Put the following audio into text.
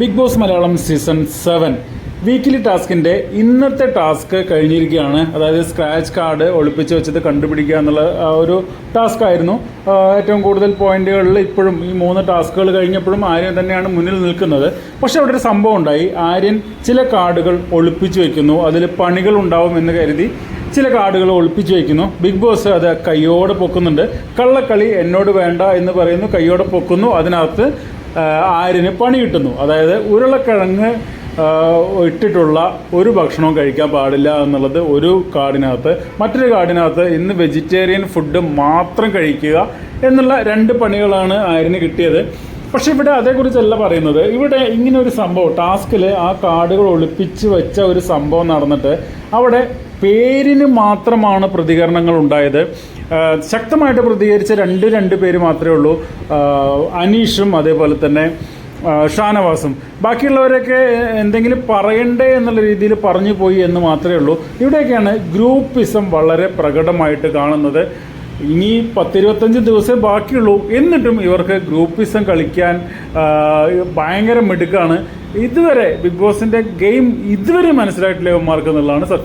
Big Boss Malayalam season seven. Weekly ടാസ്കിന്റെ ഇന്നത്തെ task കഴിഞ്ഞിരിക്കുകയാണ്. അതായത് സ്ക്രാച്ച് കാർഡ് ഒളിപ്പിച്ച് വെച്ചത് കണ്ടുപിടിക്കുക എന്നുള്ള ഒരു ടാസ്ക് ആയിരുന്നു. ഏറ്റവും കൂടുതൽ പോയിന്റുകളിൽ ഇപ്പോഴും ഈ മൂന്ന് ടാസ്കുകൾ കഴിഞ്ഞപ്പോഴും ആര്യൻ തന്നെയാണ് മുന്നിൽ നിൽക്കുന്നത്. പക്ഷെ അവിടെ ഒരു സംഭവം ഉണ്ടായി. ആര്യൻ ചില കാർഡുകൾ ഒളിപ്പിച്ചു വെക്കുന്നു. അതിൽ പണികൾ ഉണ്ടാവും എന്ന് കരുതി ചില കാർഡുകൾ ഒളിപ്പിച്ചു വയ്ക്കുന്നു ബിഗ് ബോസ് അത് കയ്യോടെ പൊക്കുന്നുണ്ട്. കള്ളക്കളി എന്നോട് വേണ്ട എന്ന് പറയുന്നു. കയ്യോടെ പൊക്കുന്നു. അതിനകത്ത് ആ, ആര്യന് പണി കിട്ടുന്നു. അതായത് ഉരുളക്കിഴങ്ങ് ഇട്ടിട്ടുള്ള ഒരു ഭക്ഷണവും കഴിക്കാൻ പാടില്ല എന്നുള്ളത് ഒരു കാർഡിനകത്ത് മറ്റൊരു കാർഡിനകത്ത് ഇന്ന് വെജിറ്റേറിയൻ ഫുഡ് മാത്രം കഴിക്കുക എന്നുള്ള രണ്ട് പണികളാണ് ആരിന് കിട്ടിയത്. പക്ഷെ ഇവിടെ അതേക്കുറിച്ചല്ല പറയുന്നത്. ഇവിടെ ഇങ്ങനെ ഒരു സംഭവം ടാസ്കിൽ ആ കാർഡുകൾ ഒളിപ്പിച്ച് വെച്ച ഒരു സംഭവം നടന്നിട്ട് അവിടെ പേരിന് മാത്രമാണ് പ്രതികരണങ്ങൾ ഉണ്ടായത്. ശക്തമായിട്ട് പ്രതികരിച്ച രണ്ട് രണ്ട് പേര് മാത്രമേ ഉള്ളൂ. അനീഷും അതേപോലെ തന്നെ ഷാനവാസും. ബാക്കിയുള്ളവരൊക്കെ എന്തെങ്കിലും പറയണ്ടേ എന്നുള്ള രീതിയിൽ പറഞ്ഞു പോയി എന്ന് മാത്രമേ ഉള്ളൂ. ഇവിടെയൊക്കെയാണ് ഗ്രൂപ്പിസം വളരെ പ്രകടമായിട്ട് കാണുന്നത്. ഇനി പത്തിരുപത്തഞ്ച് ദിവസമേ ബാക്കിയുള്ളൂ. എന്നിട്ടും ഇവർക്ക് ഗ്രൂപ്പിസം കളിക്കാൻ ഭയങ്കര മിടുക്കാണ്. ഇതുവരെ ബിഗ് ബോസിന്റെ ഗെയിം ഇതുവരെ മനസ്സിലായിട്ടില്ല ഇവന്മാർക്ക് എന്നുള്ളതാണ് സത്യം.